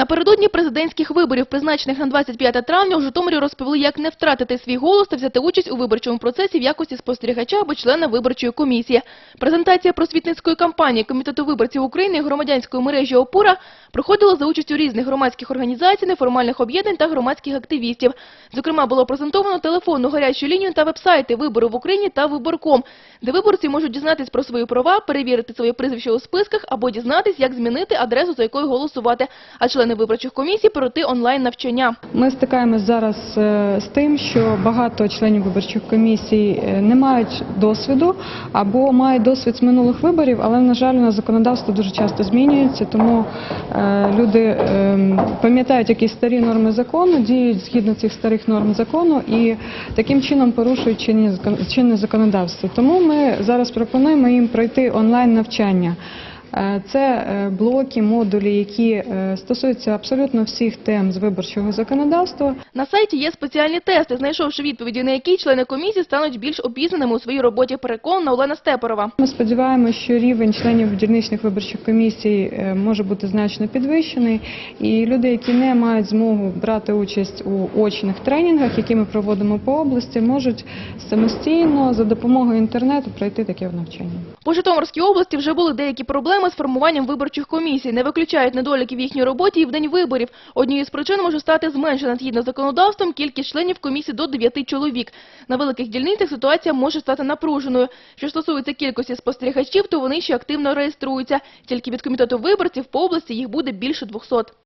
Напередодні президентських виборів, призначених на 25 травня, у Житомирі розповіли, як не втратити свій голос та взяти участь у виборчому процесі в якості спостерігача або члена виборчої комісії. Презентація просвітницької кампанії Комітету виборців України і громадянської мережі «Опора» проходила за участю різних громадських організацій, неформальних об'єднань та громадських активістів. Зокрема, було презентовано телефонну гарячу лінію та вебсайти «Вибори в Україні» та «Виборком», де виборці можуть дізнатись про свої права, перевірити своє прізвище у списках або дізнатись, як змінити адресу, за якою голосувати. А члени виборчих комісій пройти онлайн-навчання. Ми стикаємось зараз е, з тим, що багато членів виборчих комісій е, не мають досвіду або мають досвід з минулих виборів, але на жаль, у нас законодавство дуже часто змінюється, тому е, люди е, пам'ятають якісь старі норми закону, діють згідно цих старих норм закону і таким чином порушують чинне законодавство. Тому ми зараз пропонуємо їм пройти онлайн навчання. Е, Це е, блоки, модулі, які е, стосуються абсолютно всіх тем з виборчого законодавства. На сайті є спеціальні тести, знайшовши відповіді на які члени комісії стануть більш обізнаними у своїй роботі, переконана Олена Степорова. Ми сподіваємося, що рівень членів дільничних виборчих комісій може бути значно підвищений, і люди, які не мають змогу брати участь у очних тренінгах, які ми проводимо по області, можуть самостійно за допомогою інтернету пройти таке навчання. По Житомирській області вже були деякі проблеми з формуванням виборчих комісій. Не виключають недоліки в їхній роботі і в день виборів. Однією з причин може стати зменшена згідно з законодавством кількість членів комісії до 9 чоловік. На великих дільницях ситуація може стати напруженою. Що стосується кількості спостерігачів, то вони ще активно реєструються. Тільки від комітету виборців по області їх буде більше 200.